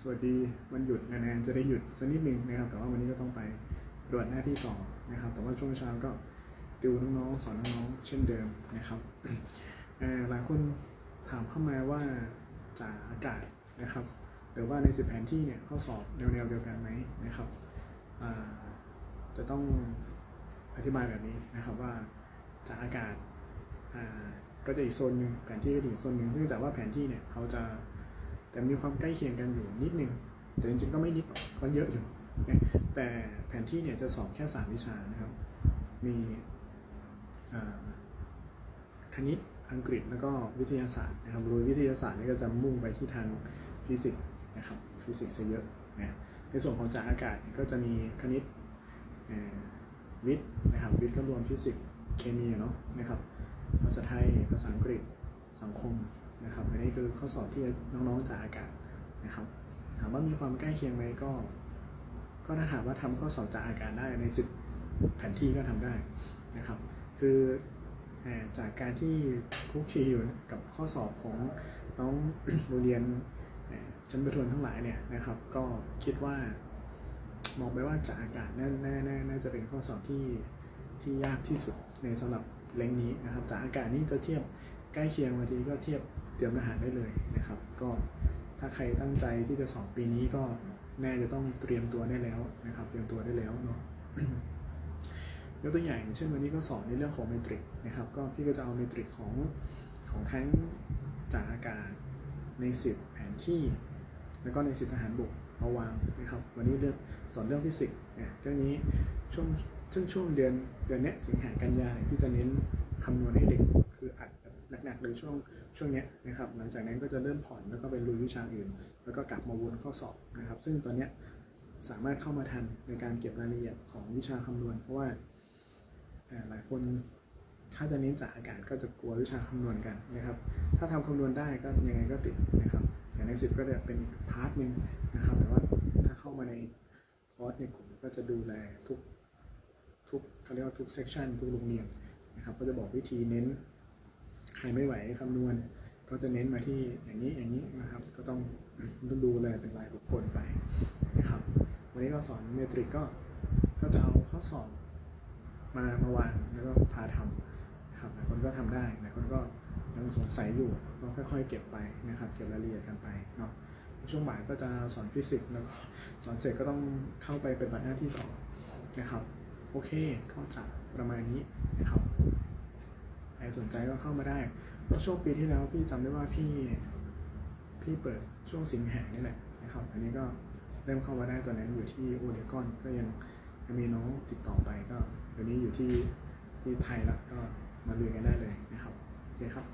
สวัสดีวันหยุดนานๆจะได้หยุดสักนิดหนึ่งนะครับแต่ว่าวันนี้ก็ต้องไปตรวจหน้าที่ต่อนะครับ แต่ว่าช่วงเช้าก็ติวน้องๆสอนน้องๆเช่นเดิมนะครับหลายคนถามเข้ามาว่าจากอากาศนะครับหรือว่าในสิบแผนที่เนี่ยข้อสอบแนวๆเดียวกันไหมนะครับจะต้องอธิบายแบบนี้นะครับว่าจากอากาศก็จะอีกโซนหนึ่งแผนที่ก็อีกโซนหนึ่งเนื่องจากว่าแผนที่เนี่ยเขาจะ แต่มีความใกล้เคียงกันอยู่นิดนึงแต่จริงๆก็ไม่นิดก็เยอะอยู่นะแต่แผนที่เนี่ยจะสอบแค่สามวิชานะครับ มีคณิตอังกฤษแล้วก็วิทยาศาสตร์นะครับโดยวิทยาศาสตร์นี่ก็จะมุ่งไปที่ทางฟิสิกส์นะครับฟิสิกส์ซะเยอะนะในส่วนของจากอากาศก็จะมีคณิตวิทย์นะครับวิทย์ก็รวมฟิสิกส์เคมีเนาะนะครับภาษาไทยภาษาอังกฤษสังคม นะครับอันนี้คือข้อสอบที่น้องๆจากอากาศนะครับถามว่ามีความใกล้เคียงไหมก็ ก็ถ้าถามว่าทำข้อสอบจากอากาศได้ในสิบแผนที่ก็ทำได้นะครับ คือจากการที่คุกคีอยู่กับข้อสอบของน้องโรงเรียนชั้นประทวนทั้งหลายเนี่ยนะครับ ก็คิดว่ามองไปว่าจากอากาศน่าน่าน่าน่าจะเป็นข้อสอบที่ที่ยากที่สุดในสำหรับเล้งนี้นะครับ จากอากาศนี่จะเทียบ ใกล้เคียงบางทีก็เทียบเตรียมทหารได้เลยนะครับ ก็ถ้าใครตั้งใจที่จะสอบปีนี้ก็แน่จะต้องเตรียมตัวได้แล้วนะครับ เตรียมตัวได้แล้วเนาะยกตัวอย่างเช่นวันนี้ก็สอนในเรื่องของเมตริกนะครับ ก็พี่ก็จะเอาเมตริกของของทั้งจากอากาศในสิบแผนที่ แล้วก็ในสิบทหารบกมาวางนะครับ วันนี้เรื่องสอนเรื่องฟิสิกส์เนี่ยเรื่องนี้ช่วงซึ่งช่วงเดือนเดือนนี้สิงหากันยาเนี่ยพี่จะเน้นคำนวณให้เด็กคืออัดแบบหนั กๆเลยช่วงช่วงนี้นะครับหลังจากนั้นก็จะเริ่มผ่อนแล้วก็ไปลุยวิชาอื่น แล้วก็กลับมาวนข้อสอบนะครับ ซึ่งตอนนี้สามารถเข้ามาทันในการเก็บรายละเอียดของวิชาคำนวณ เพราะว่าหลายคนถ้าจะเน้นจากอากาศก็จะกลัววิชาคำนวณกันนะครับ ถ้าทำคำนวณได้ก็ยังไงก็ติดนะครับอย่างในสิบก็จะเป็นพาร์ทหนึ่งนะครับ แต่ว่าถ้าเข้ามาในคอร์สในกลุ่มก็จะดูแลทุกทุกเขาเรียกว่าทุกเซกชันทุกโรงเรียนนะครับ ก็จะบอกวิธีเน้น ใครไม่ไหวคำนวณ ก็จะเน้นมาที่อย่างนี้อย่างนี้นะครับ ก็ต้องต้องดูแลยเป็นรายบุคคลไปนะครับ วันนี้เราสอนเมตริกก็ก็จะเอาข้อสอบมามาวางแล้วก็พาทำนะครับหลายคนก็ทำได้หลายคนก็ยังสงสัยอยู่ก็ค่อยๆ เก็บไปนะครับ เก็บรายละเอียดกันไปเนาะช่วงบ่ายก็จะสอนฟิสิกส์แล้วก็สอนเสร็จก็ต้องเข้าไปเป็นบัตรหน้าที่ต่อนะครับ โอเคก็จะประมาณนี้นะครับ ใครสนใจก็เข้ามาได้ก็ช่วงปีที่แล้วพี่จำได้ว่าพี่พี่เปิดช่วงสิงหานี่แหละนะครับ อันนี้ก็เริ่มเข้ามาได้ตอนนั้นอยู่ที่โอเดกอนก็ยังมีน้องติดต่อไปก็เดี๋ยวนี้อยู่ที่ที่ไทยแล้วก็มาเรียนกันได้เลยนะครับโอเคครับ